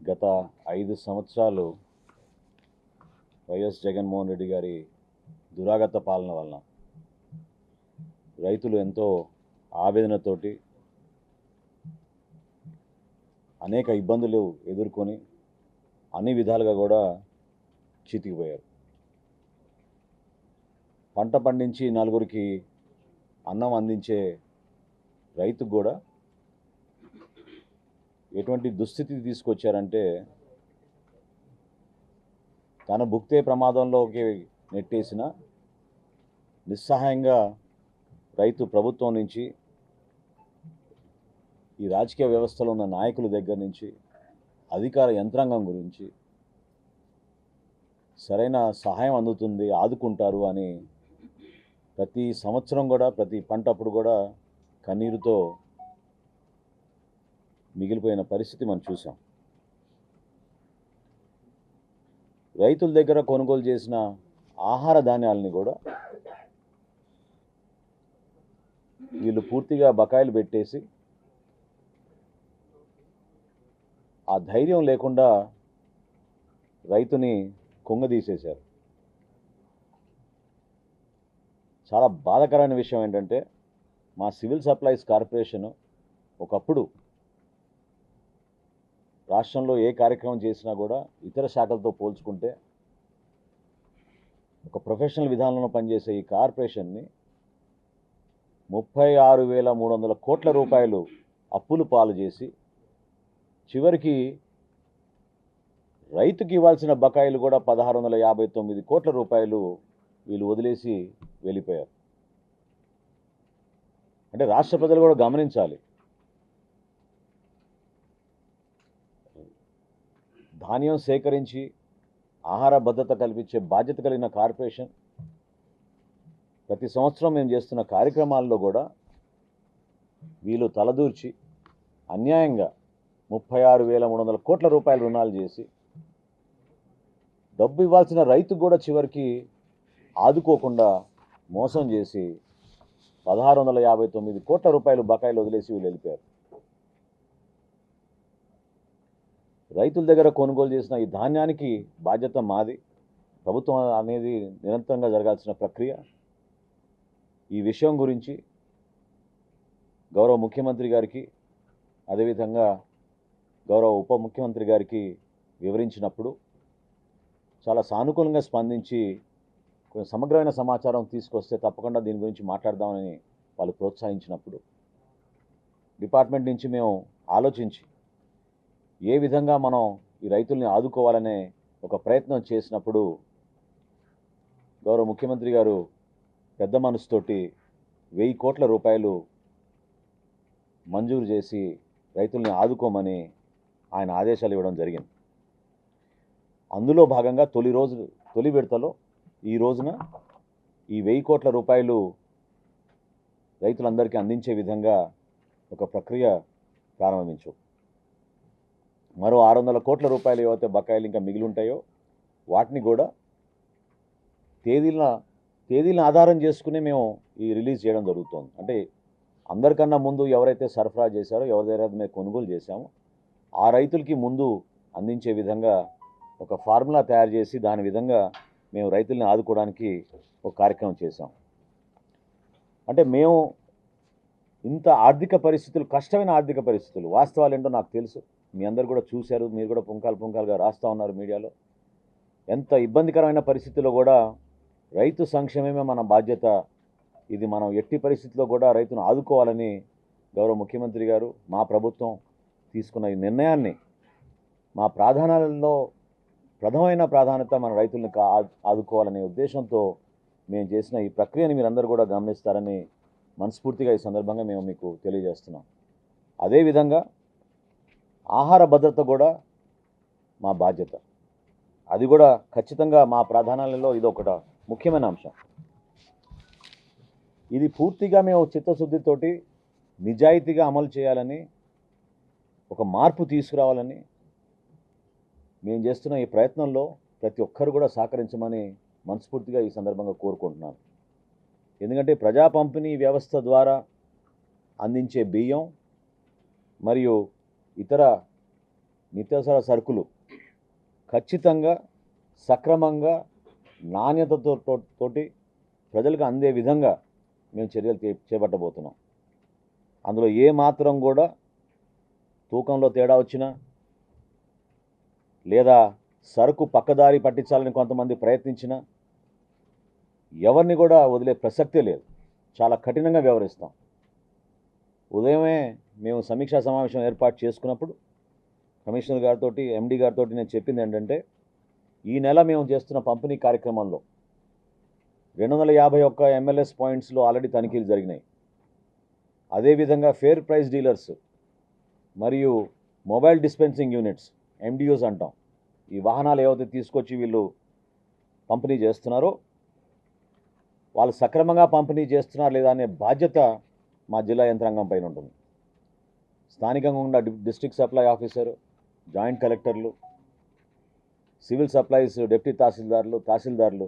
గత ఐదు సంవత్సరాలు వైఎస్ జగన్మోహన్ రెడ్డి గారి దురాగత పాలన వలన రైతులు ఎంతో ఆవేదనతోటి అనేక ఇబ్బందులు ఎదుర్కొని అన్ని విధాలుగా కూడా చితికిపోయారు పంట పండించి నలుగురికి అన్నం అందించే రైతుకు కూడా ఎటువంటి దుస్థితి తీసుకొచ్చారంటే తన భుక్తే ప్రమాదంలోకి నెట్టేసిన నిస్సహాయంగా రైతు ప్రభుత్వం నుంచి ఈ రాజకీయ వ్యవస్థలో ఉన్న నాయకుల దగ్గర నుంచి అధికార యంత్రాంగం గురించి సరైన సహాయం అందుతుంది ఆదుకుంటారు అని ప్రతి సంవత్సరం కూడా ప్రతి పంట అప్పుడు కూడా కన్నీరుతో మిగిలిపోయిన పరిస్థితి మనం చూసాం. రైతుల దగ్గర కొనుగోలు చేసిన ఆహార ధాన్యాలని కూడా వీళ్ళు పూర్తిగా బకాయిలు పెట్టేసి ఆ ధైర్యం లేకుండా రైతుని కుంగదీసేశారు. చాలా బాధాకరమైన విషయం ఏంటంటే మా సివిల్ సప్లైస్ కార్పొరేషన్ ఒకప్పుడు రాష్ట్రంలో ఏ కార్యక్రమం చేసినా కూడా ఇతర శాఖలతో పోల్చుకుంటే ఒక ప్రొఫెషనల్ విధానంలో పనిచేసే ఈ కార్పొరేషన్ని ముప్పై ఆరు వేల మూడు వందల కోట్ల రూపాయలు అప్పులు పాలు చేసి చివరికి రైతుకి ఇవ్వాల్సిన బకాయిలు కూడా పదహారు వందల యాభై తొమ్మిది కోట్ల రూపాయలు వీళ్ళు వదిలేసి వెళ్ళిపోయారు. అంటే రాష్ట్ర ప్రజలు కూడా గమనించాలి. ధాన్యం సేకరించి ఆహార భద్రత కల్పించే బాధ్యత కలిగిన కార్పొరేషన్. ప్రతి సంవత్సరం మేము చేస్తున్న కార్యక్రమాల్లో కూడా వీళ్ళు తలదూర్చి అన్యాయంగా ముప్పై ఆరు వేల మూడు వందల కోట్ల రూపాయల రుణాలు చేసి డబ్బు ఇవ్వాల్సిన రైతు కూడా చివరికి ఆదుకోకుండా మోసం చేసి పదహారు వందల యాభై తొమ్మిది కోట్ల రూపాయలు బకాయిలు వదిలేసి వీళ్ళు వెళ్ళిపోయారు. రైతుల దగ్గర కొనుగోలు చేసిన ఈ ధాన్యానికి బాధ్యత మాది. ప్రభుత్వం అనేది నిరంతరంగా జరగాల్సిన ప్రక్రియ. ఈ విషయం గురించి గౌరవ ముఖ్యమంత్రి గారికి అదేవిధంగా గౌరవ ఉప ముఖ్యమంత్రి గారికి వివరించినప్పుడు చాలా సానుకూలంగా స్పందించి కొంచెం సమగ్రమైన సమాచారం తీసుకొస్తే తప్పకుండా దీని గురించి మాట్లాడదామని వాళ్ళు ప్రోత్సహించినప్పుడు డిపార్ట్మెంట్ నుంచి మేము ఆలోచించి ఏ విధంగా మనం ఈ రైతుల్ని ఆదుకోవాలనే ఒక ప్రయత్నం చేసినప్పుడు గౌరవ ముఖ్యమంత్రి గారు పెద్ద మనసుతోటి వెయ్యి కోట్ల రూపాయలు మంజూరు చేసి రైతుల్ని ఆదుకోమని ఆయన ఆదేశాలు ఇవ్వడం జరిగింది. అందులో భాగంగా తొలి రోజు తొలి విడతలో ఈ రోజున ఈ వెయ్యి కోట్ల రూపాయలు రైతులందరికీ అందించే విధంగా ఒక ప్రక్రియ ప్రారంభించు. మరో ఆరు వందల కోట్ల రూపాయలు ఏవైతే బకాయిలు ఇంకా మిగిలి ఉంటాయో వాటిని కూడా తేదీల తేదీలను ఆధారం చేసుకుని మేము ఈ రిలీజ్ చేయడం జరుగుతుంది. అంటే అందరికన్నా ముందు ఎవరైతే సరఫరా చేశారో ఎవరి దగ్గర మేము కొనుగోలు చేశామో ఆ రైతులకి ముందు అందించే విధంగా ఒక ఫార్ములా తయారు చేసి దాని విధంగా మేము రైతుల్ని ఆదుకోవడానికి ఒక కార్యక్రమం చేశాం. అంటే మేము ఇంత ఆర్థిక పరిస్థితులు కష్టమైన ఆర్థిక పరిస్థితులు వాస్తవాలు ఏంటో నాకు తెలుసు. మీ అందరు కూడా చూశారు మీరు కూడా పుంకాలు పుంకాలుగా రాస్తూ ఉన్నారు మీడియాలో. ఎంత ఇబ్బందికరమైన పరిస్థితుల్లో కూడా రైతు సంక్షేమమే మన బాధ్యత. ఇది మనం ఎట్టి పరిస్థితుల్లో కూడా రైతును ఆదుకోవాలని గౌరవ ముఖ్యమంత్రి గారు మా ప్రభుత్వం తీసుకున్న ఈ నిర్ణయాన్ని మా ప్రాధాన్యాలలో ప్రథమైన ప్రాధాన్యత మన రైతులను ఆదుకోవాలనే ఉద్దేశంతో మేము చేసిన ఈ ప్రక్రియని మీరందరూ కూడా గమనిస్తారని మనస్ఫూర్తిగా ఈ సందర్భంగా మేము మీకు తెలియజేస్తున్నాం. అదేవిధంగా ఆహార భద్రత కూడా మా బాధ్యత. అది కూడా ఖచ్చితంగా మా ప్రాధాన్యాలలో ఇది ఒకట ముఖ్యమైన అంశం. ఇది పూర్తిగా మేము చిత్తశుద్ధితోటి నిజాయితీగా అమలు చేయాలని ఒక మార్పు తీసుకురావాలని మేము చేస్తున్న ఈ ప్రయత్నంలో ప్రతి ఒక్కరు కూడా సహకరించమని మనస్ఫూర్తిగా ఈ సందర్భంగా కోరుకుంటున్నాను. ఎందుకంటే ప్రజా పంపిణీ వ్యవస్థ ద్వారా అందించే బియ్యం మరియు ఇతర నిత్యావసర సరుకులు ఖచ్చితంగా సక్రమంగా నాణ్యతతో తో- తోటి ప్రజలకు అందే విధంగా మేము చర్యలు చే- చేపట్టబోతున్నాం. అందులో ఏ మాత్రం కూడా తూకంలో తేడా వచ్చినా లేదా సరుకు పక్కదారి పట్టించాలని కొంతమంది ప్రయత్నించినా ఎవరిని కూడా వదిలే ప్రసక్తే లేదు. చాలా కఠినంగా వ్యవహరిస్తాం. ఉదయమే మేము సమీక్షా సమావేశం ఏర్పాటు చేసుకున్నప్పుడు కమిషనర్ గారితో ఎండి గారితో నేను చెప్పింది ఏంటంటే ఈ నెల మేము చేస్తున్న పంపిణీ కార్యక్రమంలో రెండు వందల యాభై ఒక్క ఎంఎల్ఎస్ పాయింట్స్లో ఆల్రెడీ తనిఖీలు జరిగినాయి. అదేవిధంగా ఫేర్ ప్రైస్ డీలర్స్ మరియు మొబైల్ డిస్పెన్సింగ్ యూనిట్స్ ఎండియూస్ అంటాం. ఈ వాహనాలు ఏవైతే తీసుకొచ్చి వీళ్ళు పంపిణీ చేస్తున్నారో వాళ్ళు సక్రమంగా పంపిణీ చేస్తున్నారు లేదా అనే బాధ్యత మా జిల్లా యంత్రాంగం పైన ఉంటుంది. స్థానికంగా ఉన్న డి- డిస్ట్రిక్ట్ సప్లై ఆఫీసర్ జాయింట్ కలెక్టర్లు సివిల్ సప్లైస్ డిప్యూటీ తహసీల్దార్లు తహసీల్దార్లు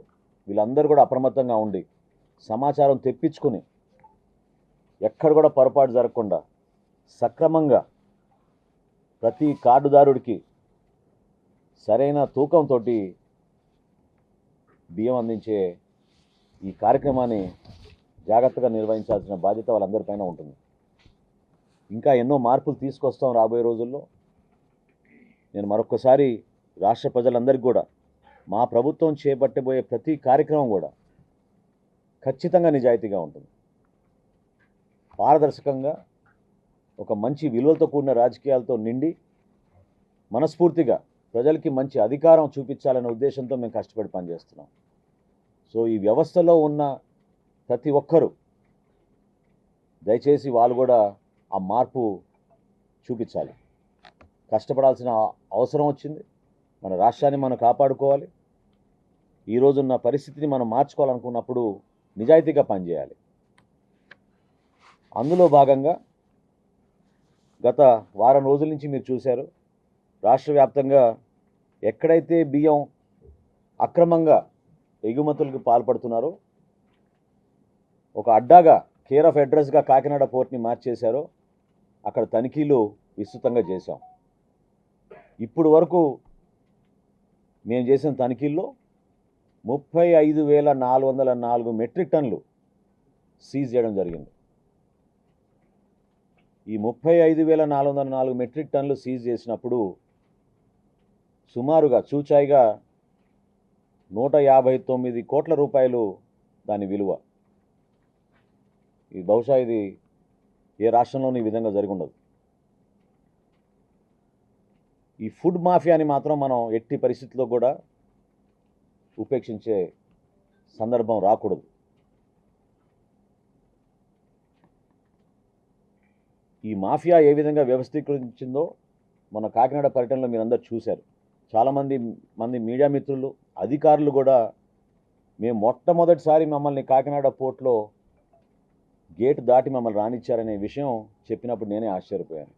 వీళ్ళందరూ కూడా అప్రమత్తంగా ఉండి సమాచారం తెప్పించుకుని ఎక్కడ కూడా పొరపాటు జరగకుండా సక్రమంగా ప్రతి కార్డుదారుడికి సరైన తూకంతో బియ్యం అందించే ఈ కార్యక్రమాన్ని జాగ్రత్తగా నిర్వహించాల్సిన బాధ్యత వాళ్ళందరిపైన ఉంటుంది. ఇంకా ఎన్నో మార్పులు తీసుకొస్తాం రాబోయే రోజుల్లో. నేను మరొకసారి రాష్ట్ర ప్రజలందరికీ కూడా మా ప్రభుత్వం చేపట్టబోయే ప్రతి కార్యక్రమం కూడా ఖచ్చితంగా నిజాయితీగా ఉంటుంది. పారదర్శకంగా ఒక మంచి విలువలతో కూడిన రాజకీయాలతో నిండి మనస్ఫూర్తిగా ప్రజలకి మంచి అధికారం చూపించాలనే ఉద్దేశంతో మేము కష్టపడి పనిచేస్తున్నాం. సో ఈ వ్యవస్థలో ఉన్న ప్రతి ఒక్కరూ దయచేసి వాళ్ళు కూడా ఆ మార్పు చూపించాలి. కష్టపడాల్సిన అవసరం వచ్చింది. మన రాష్ట్రాన్ని మనం కాపాడుకోవాలి. ఈ రోజున్న పరిస్థితిని మనం మార్చుకోవాలనుకున్నప్పుడు నిజాయితీగా పనిచేయాలి. అందులో భాగంగా గత వారం రోజుల నుంచి మీరు చూశారు. రాష్ట్ర వ్యాప్తంగా ఎక్కడైతే బియ్యం అక్రమంగా ఎగుమతులకు పాల్పడుతున్నారో. ఒక అడ్డాగా కేర్ ఆఫ్ అడ్రస్గా కాకినాడ పోర్ట్ని మార్చేశారో. అక్కడ తనిఖీలు విస్తృతంగా చేశాం. ఇప్పుడు వరకు మేము చేసిన తనిఖీల్లో ముప్పై ఐదు వేల నాలుగు వందల నాలుగు మెట్రిక్ టన్నులు సీజ్ చేయడం జరిగింది. ఈ ముప్పై ఐదు వేల నాలుగు వందల నాలుగు మెట్రిక్ టన్నులు సీజ్ చేసినప్పుడు సుమారుగా చూచాయిగా నూట యాభై తొమ్మిది కోట్ల రూపాయలు దాని విలువ. ఇది బహుశా ఇది ఏ రాష్ట్రంలోనూ ఈ విధంగా జరిగి ఉండదు. ఈ ఫుడ్ మాఫియాని మాత్రం మనం ఎట్టి పరిస్థితుల్లో కూడా ఉపేక్షించే సందర్భం రాకూడదు. ఈ మాఫియా ఏ విధంగా వ్యవస్థీకరించిందో మన కాకినాడ పర్యటనలో మీరందరూ చూశారు. చాలామంది మంది మీడియా మిత్రులు అధికారులు కూడా మేము మొట్టమొదటిసారి మమ్మల్ని కాకినాడ పోర్ట్లో గేట్ దాటి మమ్మల్ని రానిచ్చారనే విషయం చెప్పినప్పుడు నేనే ఆశ్చర్యపోయాను.